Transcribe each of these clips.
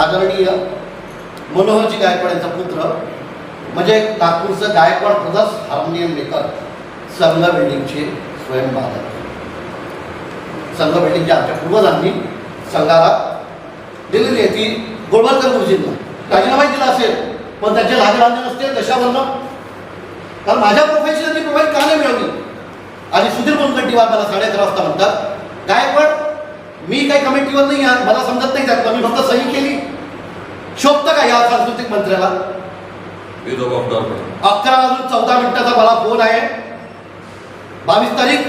आदरणीय मनोहरजी गायकवाड यांचा पुत्र म्हणजे नागपूरचं गायकवाड प्रदर्श हार्मोनियम मेकर संघ बिल्डिंगचे स्वयंबाधक संघ बिल्डिंगच्या आमच्या पूर्वजांनी संघाला दिलेली आहे ती गोळवलकर गुरुजींना. राजीनामा दिला असेल पण त्याचे लागे बांधले नसते कशावरनं कारण माझ्या प्रोफेशनची ती प्रोफाईल का नाही मिळवली? आणि सुधीर मुनगंटीवार मला साडे अकरा वाजता म्हणतात गायकवाड मी काही कमिटीवर नाही आहे मला समजत नाही त्यात मी फक्त सही केली शोभतं का या सांस्कृतिक मंत्र्याला? अकरा वाजून चौदा मिनिटाचा मला फोन आहे. बावीस तारीख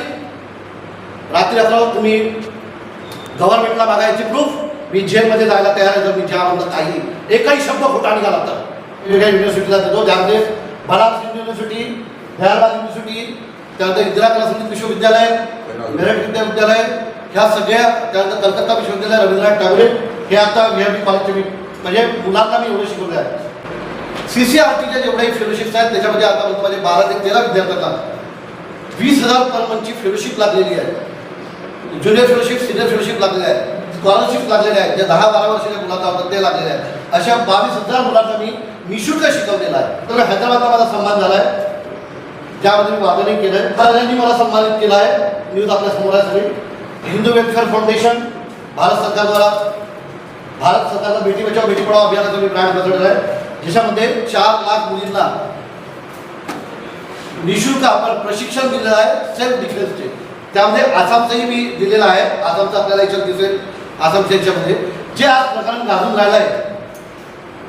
रात्री अकरा तुम्ही गव्हर्नमेंटला मागायची प्रूफ मी जेलमध्ये जायला तयार आहे जर मी ज्यामधलं काही एकही शब्द खोटा निघाला तर. वेगवेगळ्या युनिव्हर्सिटीला देतो त्यामध्ये बनारस युनिव्हर्सिटी हैदराबाद युनिव्हर्सिटी त्यानंतर इंदिरा कला संगीत विश्वविद्यालय मेरठ विद्याविद्यालय ह्या सगळ्या त्यानंतर कलकत्ता विश्वविद्यालय रवींद्रनाथ टागोरे हे आता व्ही आय कॉलेजचे मी म्हणजे मुलांना मी एवढं शिकवले आहे सी सी आर टीच्या जेवढ्याही फेलोशिप्स आहेत त्याच्यामध्ये आतापर्यंत माझे म्हणजे बारा ते तेरा विद्यार्थ्यांना वीस हजार पर मंथची फेलोशिप लागलेली आहे. ज्युनियर फेलोशिप सिनियर फेलोशिप लागलेली आहे. स्कॉलरशिप लागलेल्या आहेत ज्या दहा बारा वर्षाच्या मुलांना होतात ते लागलेले आहेत अशा बावीस हजार मुलांना मी निशुल्क शिकवलेला आहे. तर हैदराबादला माझा सन्मान झाला आहे. त्यामध्ये मी वादनही केलं आहे महाराजांनी मला सन्मानित केलं आहे. न्यूज आपल्यासमोर आहे सगळी. हिंदू वेलफेअर फाउंडेशन भारत सरकारद्वारा भारत सरकारचा बेटी बचाव बेटी पढाओ अभियानाचा मी ब्रँड बदललेला आहे. ज्याच्यामध्ये चार लाख मुलींना निशुल्क आपण प्रशिक्षण दिलेलं आहे सेल्फ डिफेन्सचे त्यामध्ये आसामचंही मी दिलेलं आहे. आसामचं आपल्याला याच्यात दिसेल. आसामच्या याच्यामध्ये. जे आज प्रकरण गाजून राहिलं आहे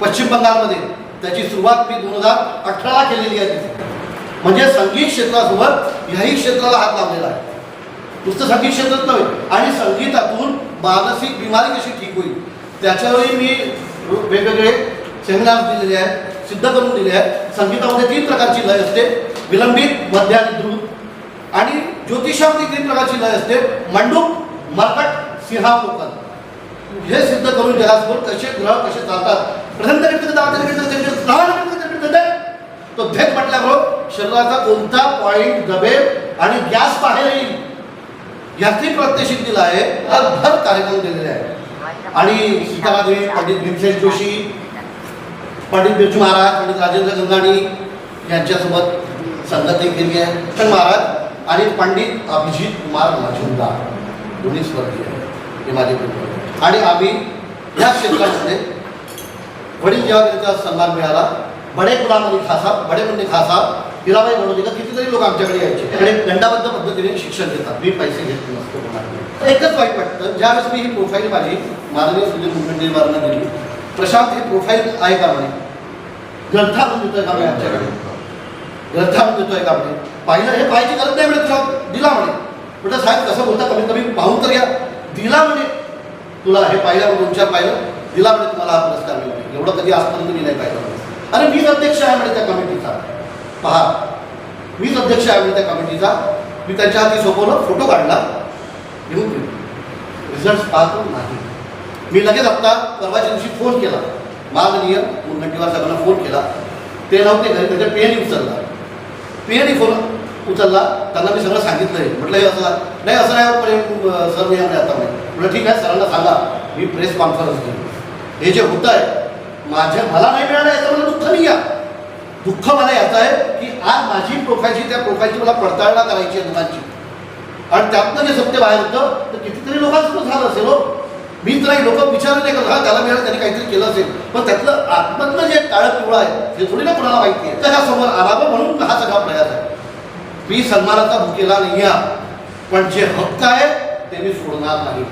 पश्चिम बंगालमध्ये त्याची सुरुवात मी दोन हजार अठराला केलेली आहे. म्हणजे संगीत क्षेत्रासोबत ह्याही क्षेत्राला हात लावलेला आहे. नुसतं संगीत क्षेत्रच नव्हे आणि संगीतातून मानसिक बिमारी कशी ठीक होईल? त्याच्यावरही मी वेगवेगळे सेमिनार्स दिलेले आहेत सिद्ध करून दिले आहेत. संगीतामध्ये तीन प्रकारची लय असते. विलंबित मध्य आणि ध्रुव. आणि ज्योतिषामध्ये तीन प्रकारची लय असते. मंडूक मरकट सिंहावलोकन. हे सिद्ध करून जगासमोर कसे ग्रह कसे चालतात. प्रथम तो भेद म्हटल्याबरोबर शरीराचा कोणता पॉईंट दबेल आणि गॅस बाहेर येईल? याची प्रात्यक्षिक दिला आहे. भर कार्यक्रम दिलेला आहे. आणि सीतारादेवी पंडित भीमसेन जोशी पंडित बिरजू महाराज पंडित राजेंद्र गंगाणी यांच्यासोबत संगती केली आहे. तर महाराज आणि पंडित अभिजित कुमार मजुमदार दोन्ही स्वर्गीय आहे. हे माझे कुटुंब आणि आम्ही या क्षेत्रामध्ये वडील जेव्हा त्यांचा सन्मान मिळाला बडे कुलामध्ये खासा बडे म्हणजे खासा हिराबाई बडोदीकर कितीतरी लोक आमच्याकडे यायचे. आणि दंडाबद्ध पद्धतीने शिक्षण देतात मी पैसे घेत नसतो एकच वाईट वाटतं ज्यावेळेस मी ही प्रोफाईल माझी माननीय सुनील मुनगंटीवारांना दिली प्रशांत हे प्रोफाईल आहे का म्हणे ग्रंथातून देतोय का म्हणे आमच्याकडे? ग्रंथातून देतोय का म्हणे पाहिलं हे पाहायची गरज नाही म्हणे प्रशांत. दिला म्हणे. म्हटलं साहेब कसं बोलता कमीत कमी पाहून तर घ्या. दिला म्हणे. तुला हे पाहिलं तुमच्या पाहिलं. दिला म्हणे तुम्हाला हा पुरस्कार मिळतो एवढं कधी आजपर्यंत मी नाही पाहिलं अरे मीच अध्यक्ष आहे म्हणे त्या कमिटीचा. पहा. मीच अध्यक्ष आहे म्हणे त्या कमिटीचा. मी त्यांच्या हाती सोपवलं फोटो काढला. घेऊन रिझल्ट पाहतो नाही. मी लगेच आत्ता परवाच्या दिवशी फोन केला. माननीय मुनगंटीवार साहेबांना फोन केला. ते नव्हते घरी त्याच्या पेन उचलला. पेनही फोन उचलला. त्यांना मी सगळं सांगितलंय. म्हटलं हे असं नाही असं नाही प्रेम सर नाही आता नाही म्हटलं ठीक आहे सरांना सांगा. मी प्रेस कॉन्फरन्स घेईन. हे जे होतं आहे माझ्या मला नाही मिळालं याचं मला दुःख नाही या दुःख मला याचं आहे की आज माझी प्रोफाईलची त्या प्रोफाईलची मला पडताळणा करायची आहे लोकांची आणि त्यातनं जे सत्य बाहेर होतं तर कितीतरी लोकांचं झालं असेल हो. मी तर लोक विचार नाही करत हा त्याला मिळालं त्याने काहीतरी केलं असेल. पण त्यातलं आत्मधलं जे काळं पिवळं आहे ते थोडी ना कोणाला माहिती आहे त्याच्यासमोर आणावं म्हणून हा सगळा प्रयास आहे. मी सन्मानाचा भुकेला नाही आहे पण जे हक्क आहे ते मी सोडणार नाही.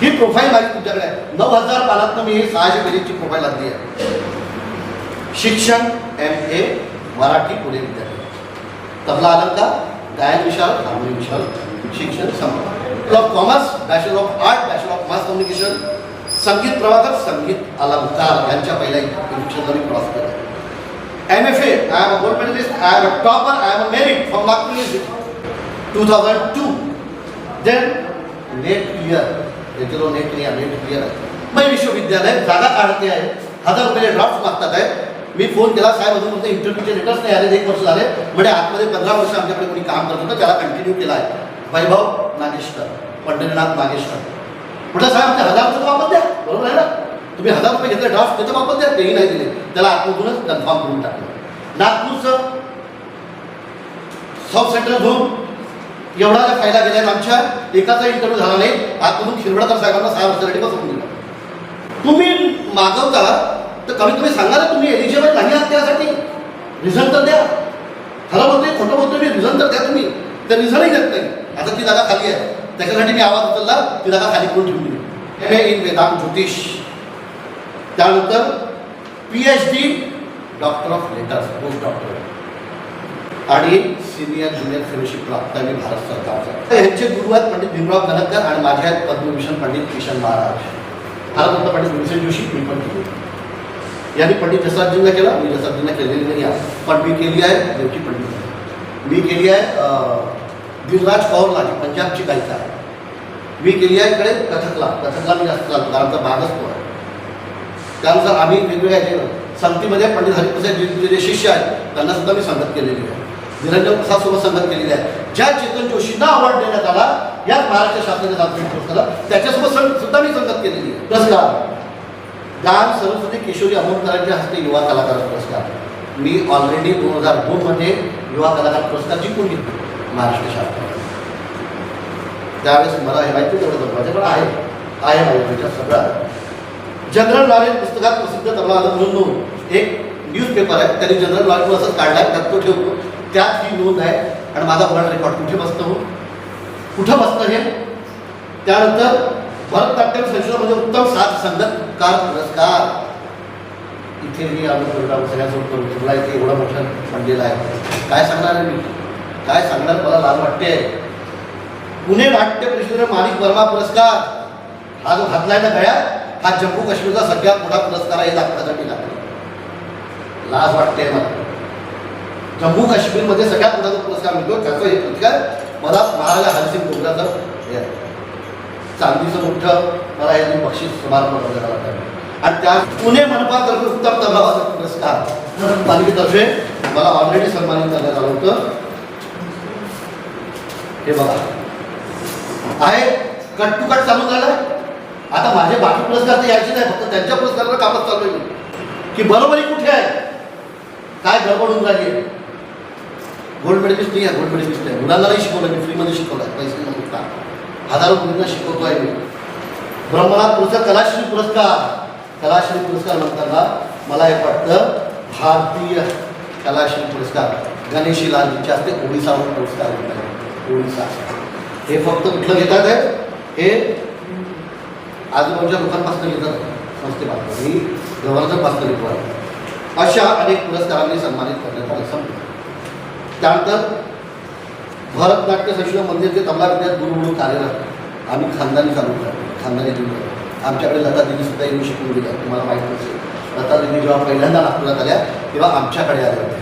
ही प्रोफाईल माझी तुमच्याकडे आहे. नऊ हजार पानातनं मी ही सहाशे पेजेसची प्रोफाईल आणली आहे. शिक्षण एम ए मराठी पुणे विद्यापीठ तबला अलंकार गायन विशाल हार्मोनियम विशाल. शिक्षण bachelor of commerce bachelor of art bachelor of mass communication संगीत प्रभाकर संगीत अलंकार यांच्या पहिल्या परीक्षेला मी क्रॉस केला. M F A I am a gold medalist I am a topper I am a merit from Nagpur two thousand two then NET clear याच्याजवळ NET नाही नेट क्लिअर आहे. विश्वविद्यालय जागा काढते आहे. हजार रुपये ड्राफ्ट मागतात आहे. मी फोन केला साहेब अजून फक्त इंटरव्ह्यूचे लेटर्स नाही आले एक वर्ष झाले. म्हणजे आतमध्ये पंधरा वर्ष आमच्याकडे कोणी काम करत होतं त्याला कंटिन्यू केला आहे. वैभव नागेशकर पंढरीनाथ नागेशकर म्हटलं साहेब हजार आमचं काम द्या. बरोबर आहे ना. तुम्ही हजार रुपये घेतले ड्राफ्ट त्याचं वापर द्या. तेही नाही दिले. त्याला आतमधूनच कन्फर्म करून टाकलं. नागपूरचं साऊथ सेंट्रल झोन एवढा ज्या फायदा गेल्या आमच्या. एकाचा इंटरव्ह्यू झाला नाही. आतमधून खिरवडकर साहेबांना सहा वर्षासाठी बसवून दिलं. तुम्ही मागवता तर कमीत कमी सांगा ना तुम्ही एलिजिबल नाही आहात त्यासाठी. रिझल्ट तर द्या. खरं बोलतोय खोटं बोलतोय मी रिझल्ट तर द्या तुम्ही. ते रिझल्टही देत नाही. आता ती जागा खाली आहे. त्याच्यासाठी मी आवाज उचलला ती जागा खाली करून ठेवली एम ए इन वेदांत ज्योतिष. त्यानंतर P H D doctor of letters post doctor आणि सिनियर ज्युनियर फेलोशिप प्राप्त आहे मी भारत सरकारचा. यांचे गुरु आहेत पंडित भीमराव गणकर आणि माझे आहेत पद्मभूषण पंडित किशन महाराज. भारतरत्न पंडित भीमसेन जोशी मी पण केली. यांनी पंडित जसराजींना केला मी जसराजींना केलेली नाही आहे. पण मी केली आहे देवकी पंडित. मी केली आहे अं, दिलराज कौरला पंजाबची गायिका आहे. मी गेली आहे इकडे कथकला. कथकला मी जास्त चालतो आमचा भागच तो आहे. त्यानुसार आम्ही वेगवेगळ्या संगतीमध्ये पंडित हरिप्रसाद जे शिष्य आहेत त्यांना सुद्धा मी संगत केलेली आहे. निरंजन प्रसाद सोबत संगत केलेली आहे. ज्या चेतन जोशींना अवॉर्ड देण्यात आला याच महाराष्ट्र शासनाच्या सांस्कृतिक पुरस्काराला त्याच्यासोबत सुद्धा मी संगत केलेली आहे. पुरस्कार गान सरस्वती किशोरी अमोलकरांच्या हस्ते युवा कलाकार पुरस्कार. मी ऑलरेडी दोन हजार दोनमध्ये युवा कलाकार पुरस्कार जिंकून घेतले. महाराष्ट्र शासनाने त्यावेळेस मला हे माहिती तेवढं. माझ्याकडे आहे आहे जनरल नॉलेज पुस्तकात प्रसिद्ध तबला आलं म्हणून एक न्यूजपेपर आहे, त्यांनी जनरल नॉलेज असंच काढलाय त्यात तो ठेवतो. त्यात ही नोंद आहे आणि माझा वर्ल्ड रेकॉर्ड कुठे बसतं कुठं बसतं हे? त्यानंतर भरतनाट्यम संशोधनामध्ये उत्तम साथ संगतकार पुरस्कार इथे मी आम्ही सगळ्यांसोबत ठेवला इथे एवढा मोठा पडलेला आहे. काय सांगणार आहे मी? काय सांगणार मला लाज वाटते. पुणे नाट्य परिषदेने माणिक वर्मा पुरस्कार. हा जो घातलाय ना गळ्यात हा जम्मू काश्मीरचा सगळ्यात मोठा पुरस्कार आहे हे दाखवण्यासाठी घातला लाज वाटते मला. जम्मू काश्मीरमध्ये सगळ्यात मोठा जो पुरस्कार मिळतो त्याचं हे पुरस्कार मला महाराजा हरसिंग डोंगराचं हे आहे. चांदीचं मोठं मला हे बक्षीस समारंभ करण्यात लागतं आणि त्या पुणे मनपातर्फे उत्तम तबलावादक पुरस्कार. पालिकेतर्फे मला ऑलरेडी सन्मानित करण्यात आलं होतं. हे बघा. आहे कट टू कट चालू झालं. आता माझे बाकी पुरस्कार तर यायचे नाही फक्त त्यांच्या पुरस्काराला कामच चालू आहे. की बरोबरी कुठे आहे? काय गडबड होऊन राहिली गोल्ड मेडलिस्ट नाही आहे गोल्ड मेडलिस्ट नाही मुलांना नाही शिकवलं मी फ्रीमध्ये शिकवलं. पैसे न घेता हजारो मुलींना शिकवतो आहे मी. ब्रह्मनाथ पुरस्कार कलाश्री पुरस्कार. कलाश्री पुरस्कार म्हणताना मला एक वाटतं भारतीय कलाश्री पुरस्कार गणेशी लालजीच्या हस्ते ओडिसावर पुरस्कार घेतला ओळीचा हे फक्त कुठलं घेतात आहे हे आजूबाजूच्या लोकांपासून घेतात. संस्थेपासून मी गव्हर्नरपासून घेतो आहे अशा अनेक पुरस्कारांनी सन्मानित करण्यात आलं. संपलं. त्यानंतर भरतनाट्य संशोधन मंदिरचे म्हणजे तबला विद्यात गुरु कार्यरत आम्ही खानदानी चालू करतो खानदानी दिवस आमच्याकडे लता दिदी सुद्धा येऊन शिकून दिल्या तुम्हाला माहीत नसेल. लता दिदी जेव्हा पहिल्यांदा नागपुरात आल्या तेव्हा आमच्याकडे आल्या होत्या.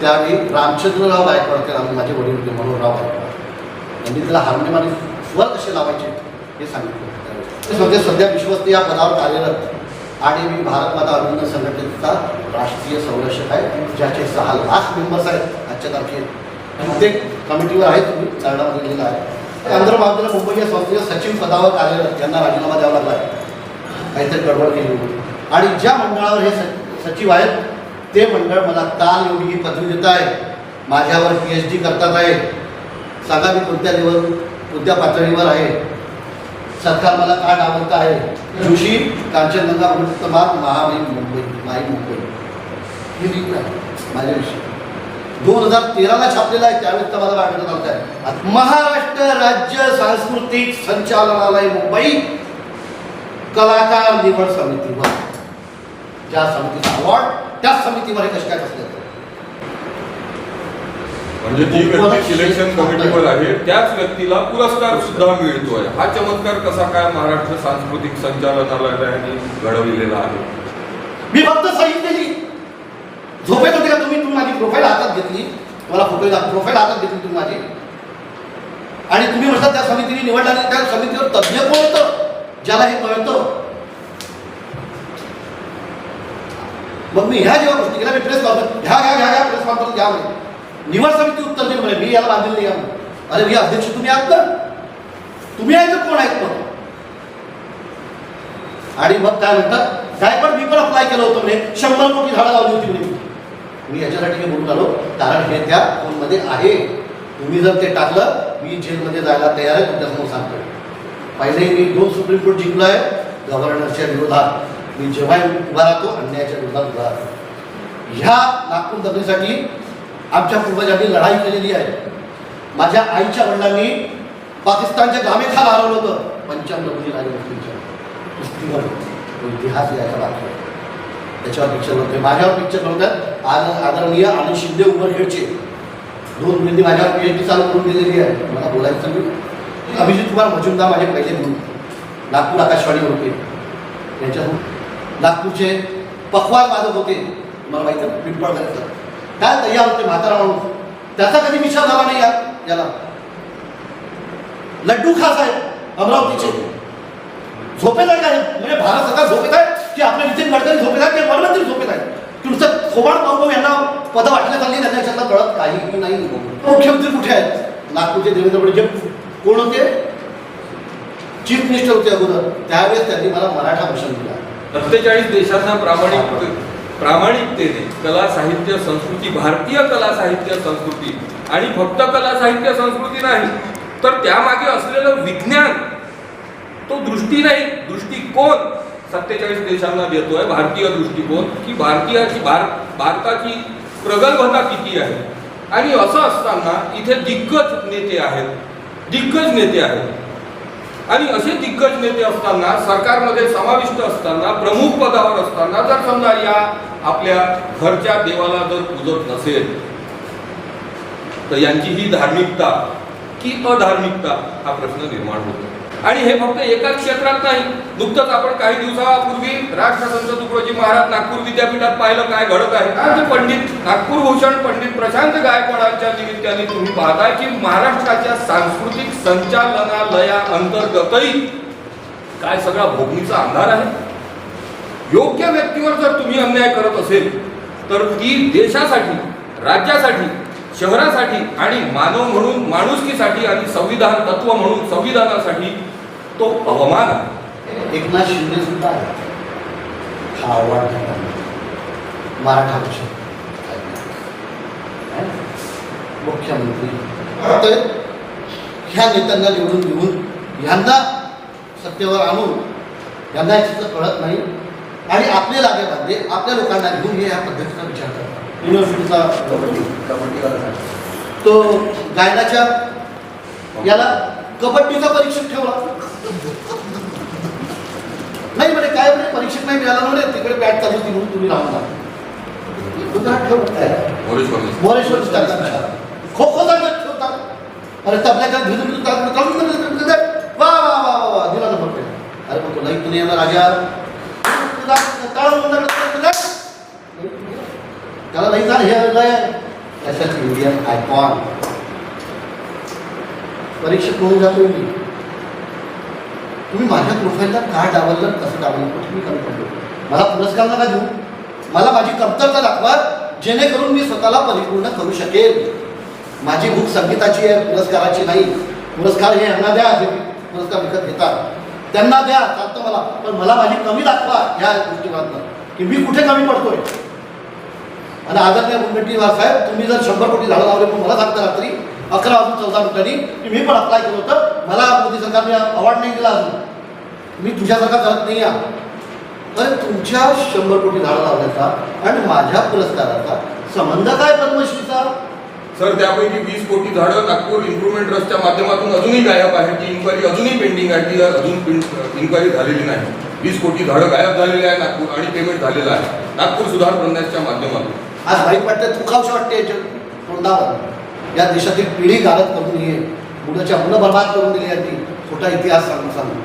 त्यावेळी रामचंद्रराव गायकवाड आम्ही माझे वडील होते मनोहरराव गायकवाड. यांनी त्याला हार्मोनियम आणि स्वर कसे लावायचे हे सांगितलं. म्हणजे ते सध्या विश्वस्त या पदावर कार्यरत. आणि मी भारत माता अभिनंदन संघटनेचा राष्ट्रीय संरक्षक आहे ज्याचे सहा लाख मेंबर्स आहेत आजच्या तारखेत. प्रत्येक कमिटीवर आहे तुम्ही चालण्यामध्ये लिहिलं आहे. आंध्र बाजूला मुंबई या संस्थेच्या सचिव पदावर कार्यरत यांना राजीनामा द्यावा लागला आहे. काहीतरी गडबड केली होती. आणि ज्या मंडळावर हे स- सचिव आहेत ते मंडळ मला ताल एवढी ही पदवी देत आहे. माझ्यावर पी एच डी करतात आहे. सांगा मी कोणत्या लेवल कोणत्या पातळीवर आहे? सरकार मला का डावलत आहे? जोशी कांचनगंगा अमृतमार महामाई मुंबई माई मुंबई. ही लीक आहे माझ्याविषयी. दोन हजार तेराला छापलेला आहे त्यावेळेस तर मला वाटत आलं आहे. महाराष्ट्र राज्य सांस्कृतिक संचालनालय मुंबई कलाकार निवड समिती. ज्या समितीचा अवॉर्ड त्या समितीवर हे कशा काय बसले? म्हणजे जी व्यक्ती सिलेक्शन कमिटीवर आहे त्याच व्यक्तीला पुरस्कार सुद्धा मिळतोय. हा चमत्कार कसा काय महाराष्ट्र सांस्कृतिक संचालनालयाने घडविलेला आहे? मी फक्त केली झोपेत होते का तुम्ही? तुम्ही माझी प्रोफाईल हातात घेतली. मला फोटो प्रोफाईल हातात घेतली तुम्ही माझी. आणि तुम्ही म्हणता त्या समितीने निवडला त्या समितीवर तज्ज्ञ कोण होतं? ज्याला हे कळतं. मग मी ह्या जेव्हा गोष्टी केल्या मी प्रेस कॉन्फरन्स घ्या घ्या घ्या घ्या प्रेस कॉन्फरन्स घ्या म्हणे. निवड समिती उत्तर दे म्हणे. मी याला बांधील नाही आहे. अरे मी अध्यक्ष तुम्ही आहात ना? तुम्ही आहे तर कोण आहेत मग? आणि मग काय म्हणतात? काय पण मी पण अप्लाय केलं होतं म्हणे. शंभर कोटी झाडं लावली होती म्हणे. मी याच्यासाठी हे बोलून आलो. कारण हे त्या फोनमध्ये आहे. तुम्ही जर ते टाकलं मी जेलमध्ये जायला तयार आहे तुमच्यासमोर सांगतो पहिले मी दोन सुप्रीम कोर्ट जिंकलो आहे गव्हर्नरच्या विरोधात. मी जेव्हा उभा राहतो अन्यायाच्या विरोधात उभा राहतो. ह्या नागपूर दर्जेसाठी आमच्या पूर्वजांनी लढाई केलेली आहे. माझ्या आईच्या वडिलांनी पाकिस्तानच्या गामेखाल हरवलं होतं. पंचामृती राणी मुस्लिमच्या. कुस्तीवर इतिहास याच्या बाकी त्याच्यावर पिक्चर होते माझ्यावर पिक्चर नव्हत्यात आज आदरणीय आणि शिंदे उमरखेडचे दोन मुलींनी माझ्यावर पी एच डी चालू करून दिलेली आहे. मला बोलायचं मी अभिजित कुमार मजुमदार माझे पहिले गुरु. नागपूर आकाशवाणी होते त्यांच्यातून नागपूरचे पखवाज वादक होते. मला माहिती आहे पिंपळ काय तयार होते म्हातारा माणूस? त्याचा कधी विचार झाला नाही या याला. लड्डू खास आहे अमरावतीचे. झोपेत आहे काय म्हणजे भारत सरकार झोपेत आहे? की आपले नितीन गडकरी झोपेत आहे? की परमंत्री झोपेत आहे? तुमचं खोबाड बाबू यांना पद वाटण्यात आली त्यांना याच्यातलं कळत काही नाही. मुख्यमंत्री कुठे आहेत? नागपूरचे देवेंद्र फडणवीस. कोण होते? चीफ मिनिस्टर होते अगोदर. त्यावेळेस त्यांनी मला मराठा भाषण दिला. सत्तेचाळीस देशांना प्रामाणिक प्रामाणिकतेने कला साहित्य संस्कृती भारतीय कला साहित्य संस्कृती आणि फक्त कला साहित्य संस्कृती नाही तर त्यामागे असलेलं विज्ञान तो दृष्टी नाही. दृष्टिकोन सत्तेचाळीस देशांना देतोय भारतीय दृष्टिकोन की भारतीयाची भार भारताची प्रगल्भता किती आहे? आणि असं असताना इथे दिग्गज नेते आहेत. दिग्गज नेते आहेत. आणि असे दिग्गज नेते असताना सरकारमध्ये समाविष्ट असताना प्रमुख पदावर असताना जर समजा या आपल्या घरच्या देवाला जर पूजत नसेल तर यांची ही धार्मिकता की अधार्मिकता हा प्रश्न निर्माण होतो. आणि हे फक्त एकाच क्षेत्रात नाही नुकतंच आपण काही दिवसापूर्वी राष्ट्रसंत तुकडोजी महाराज नागपूर विद्यापीठात पाहिलं काय घडत आहे. आज पंडित नागपूर भूषण पंडित प्रशांत गायकवाडांच्या निमित्ताने तुम्ही पाहताय की महाराष्ट्राच्या सांस्कृतिक संचालनालया अंतर्गतही काय सगळा भोगणीचा अंधार आहे. योग्य व्यक्तीवर जर तुम्ही अन्याय करत असेल तर ती देशासाठी राज्यासाठी शहरासाठी आणि मानव म्हणून माणुसकीसाठी आणि संविधान तत्व म्हणून संविधानासाठी तो अवमान आहे. एकनाथ शिंदे सुद्धा हा अवॉर्ड मराठा भाषा मुख्यमंत्री. ह्या नेत्यांना निवडून घेऊन यांना सत्तेवर आणून यांना याचं कळत नाही. आणि आपले लागे बांधले आपल्या लोकांना घेऊन हे या पद्धतीचा विचार करतात युनिव्हर्सिटीचा तो गायनाच्या याला कबड्डीचा परीक्षक ठेवला. नाही म्हणे काय म्हणे परीक्षक नाही मिळाला म्हणे तिकडे बॅट चालू होती म्हणून तुम्ही राहून मोरेश्वर खो खो जागेत ठेवतात अरे तबल्याच्या भिजून भिजून टाकून काढून. वा वा वा वा दिला नंबर प्लेट अरे मग तुला इथून येणार राजा तुला मला बंद करतो, तुला. त्याला नाही झालं हे आलेलं त्याच्यात इंडियन आयकॉन परीक्षेत म्हणून जातो मी तुम्ही माझ्या प्रोफाईलला का डावललं कसं डावललं कुठे कमी मला पुरस्कार नका देऊ मला माझी कमतरता दाखवा जेणेकरून मी स्वतःला परिपूर्ण करू शकेल माझी भूक संगीताची आहे पुरस्काराची नाही पुरस्कार हे यांना द्या जे पुरस्कार विकत घेतात त्यांना द्या चालतं मला पण मला माझी कमी दाखवा ह्या दृष्टिकोनातनं की मी कुठे कमी पडतोय आणि आदरणीय मुनगंटीवार साहेब तुम्ही जर शंभर कोटी झाडं लावले पण मला सांगता रात्री अकरा वाजून चौदा मिनिटांनी की मी पण अप्लाय केलं होतं. मला मोदी सरकारने अवॉर्ड नाही दिला अजून. मी तुझ्यासारखा करत नाही आहे तर तुमच्या शंभर कोटी झाडं लावण्याचा आणि माझ्या पुरस्काराचा संबंध काय पद्मश्रीचा? सर त्यापैकी वीस कोटी झाडं नागपूर इम्प्रुव्हमेंट ट्रस्टच्या माध्यमातून अजूनही गायब आहे ती इन्क्वायरी अजूनही पेंडिंग आहे. ती अजून इन्क्वायरी झालेली नाही. वीस कोटी झाडं गायब झालेली आहे नागपूर आणि पेमेंट झालेलं आहे. नागपूर सुधार प्रन्यासच्या माध्यमातून. आज वाईट वाटतं चुकावशं वाटते याच्या तोंडावर. या देशातील पिढी घालत करून ये. मुलाच्या मुलं बर्बाद करून दिली यांनी खोटा इतिहास सांगून सांगून.